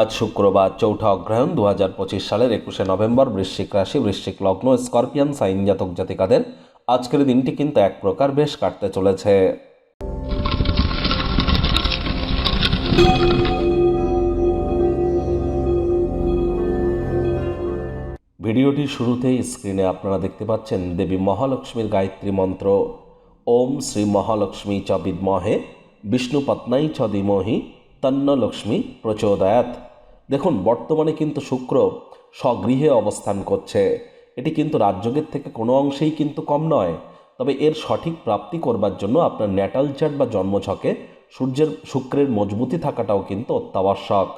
আজ শুক্রবার চৌঠা অগ্রহায়ণ দু হাজার পঁচিশ সালের একুশে নভেম্বর বৃশ্চিক রাশি, বৃশ্চিক লগ্ন, স্করপিয়ান, সাইন জাতক জাতিকাদের আজকের দিনটি কিন্তু এক প্রকার বেশ কাটতে চলেছে। ভিডিওটি শুরুতেই স্ক্রিনে আপনারা দেখতে পাচ্ছেন দেবী মহালক্ষ্মীর গায়ত্রী মন্ত্র। ওম শ্রী মহালক্ষ্মী চ বিদ্মহে, বিষ্ণু পত্নাই তন্ন লক্ষ্মী প্রচোদয়াত। দেখুন, বর্তমানে কিন্তু শুক্র স্বগৃহে অবস্থান করছে। এটি কিন্তু রাজযোগের থেকে কোনো অংশেই কিন্তু কম নয়। তবে এর সঠিক প্রাপ্তি করবার জন্য আপনার ন্যাটাল চার্ট বা জন্মছকে সূর্যের, শুক্রের মজবুতি থাকাটাও কিন্তু অত্যাবশ্যক।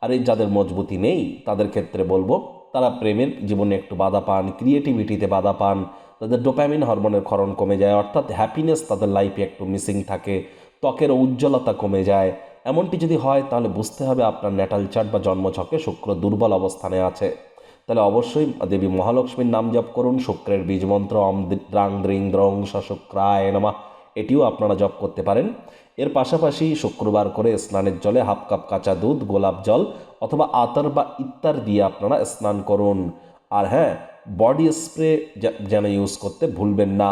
আর এই যাদের মজবুতি নেই, তাদের ক্ষেত্রে বলব, তারা প্রেমের জীবনে একটু বাধা পান, ক্রিয়েটিভিটিতে বাধা পান, তাদের ডোপ্যামিন হরমোনের ক্ষরণ কমে যায়, অর্থাৎ হ্যাপিনেস তাদের লাইফে একটু মিসিং থাকে ত্বকের উজ্জ্বলতা কমে যায়। এমনটি যদি হয়, তাহলে বুঝতে হবে আপনার ন্যাটাল চার্ট বা জন্মছকে শুক্র দুর্বল অবস্থানে আছে। তাহলে অবশ্যই দেবী মহালক্ষ্মীর নাম জপ করুন, শুক্রের বীজ মন্ত্র, অম দ্রাং দ্রিং দ্রং শুক্রায় নমা, এটিও আপনারা জপ করতে পারেন। এর পাশাপাশি শুক্রবার করে স্নানের জলে হাফ কাপ কাঁচা দুধ, গোলাপ জল অথবা আতর বা ইত্যার দিয়ে আপনারা স্নান করুন। আর হ্যাঁ বডি স্প্রে যেন ইউজ করতে ভুলবেন না।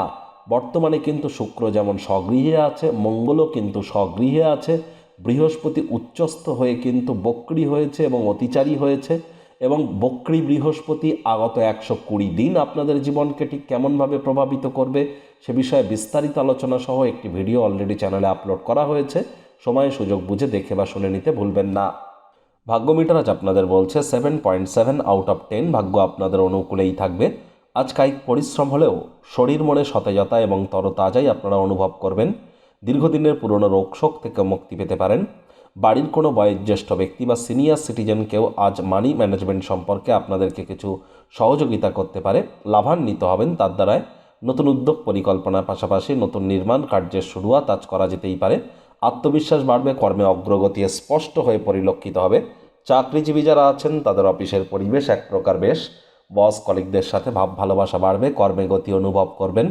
বর্তমানে কিন্তু শুক্র যেমন স্বগৃহে আছে, মঙ্গলও কিন্তু স্বগৃহে আছে। বৃহস্পতি উচ্চস্থ হয়ে কিন্তু বক্রি হয়েছে এবং অতিচারী হয়েছে এবং বক্রি বৃহস্পতি আগত একশো কুড়ি দিন আপনাদের জীবনকে ঠিক কেমনভাবে প্রভাবিত করবে সে বিষয়ে বিস্তারিত আলোচনা সহ একটি ভিডিও অলরেডি চ্যানেলে আপলোড করা হয়েছে। সময় সুযোগ বুঝে দেখে বা শুনে নিতে ভুলবেন না। ভাগ্য মিটার আজ আপনাদের বলছে seven point seven out of ten ভাগ্য আপনাদের অনুকূলেই থাকবে। আজ কায়িক পরিশ্রম হলেও শরীর মনে সতেজতা এবং তরতাজাই আপনারা অনুভব করবেন। দীর্ঘদিনের পুরনো রোগশোক থেকে মুক্তি পেতে পারেন। বাড়ির কোনো বয়োজ্যেষ্ঠ ব্যক্তি বা সিনিয়র সিটিজেনকেও আজ মানি ম্যানেজমেন্ট সম্পর্কে আপনাদেরকে কিছু সহযোগিতা করতে পারে। লাভান্বিত হবেন তার দ্বারায়। নতুন উদ্যোগ পরিকল্পনার পাশাপাশি নতুন নির্মাণ কার্যের শুরুয়াত আজ করা যেতেই পারে। আত্মবিশ্বাস বাড়বে, কর্মে অগ্রগতি স্পষ্ট হয়ে পরিলক্ষিত হবে। চাকরিজীবী যারা আছেন, তাদের অফিসের পরিবেশ এক প্রকার বেশ। বস কলিগদের সাথে ভাব ভালোবাসা বাড়বে, কর্মে গতি অনুভব করবেন।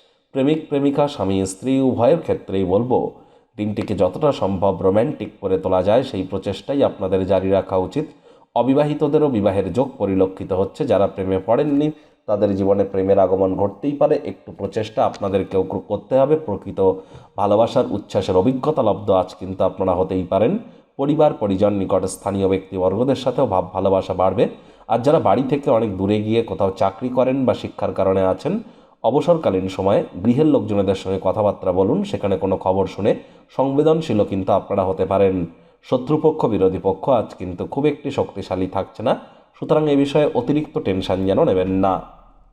প্রেমিক, প্রেমিকা, স্বামী, স্ত্রী, উভয়ের ক্ষেত্রেই বলব, দিনটিকে যতটা সম্ভব রোম্যান্টিক করে তোলা যায়, সেই প্রচেষ্টাই আপনাদের জারি রাখা উচিত। অবিবাহিতদেরও বিবাহের যোগ পরিলক্ষিত হচ্ছে, যারা প্রেমে পড়েননি, তাদের জীবনে প্রেমের আগমন ঘটতেই পারে। একটু প্রচেষ্টা আপনাদেরকেও করতে হবে। প্রকৃত ভালোবাসার উচ্ছ্বাসের অভিজ্ঞতা লব্ধ আজ কিন্তু আপনারা হতেই পারেন। পরিবার, পরিজন, নিকট স্থানীয় ব্যক্তিবর্গদের সাথেও ভাব, ভালোবাসা বাড়বে। আর যারা বাড়ি থেকে অনেক দূরে গিয়ে কোথাও চাকরি করেন বা শিক্ষার কারণে আছেন অবসরকালীন সময়ে গৃহের লোকজনেদের সঙ্গে কথাবার্তা বলুন, সেখানে কোনো খবর শুনে সংবেদনশীলও কিন্তু আপনারা হতে পারেন। শত্রুপক্ষ, বিরোধী পক্ষ, আজ কিন্তু খুব একটি শক্তিশালী থাকছে না। সুতরাং এ বিষয়ে অতিরিক্ত টেনশন যেন নেবেন না।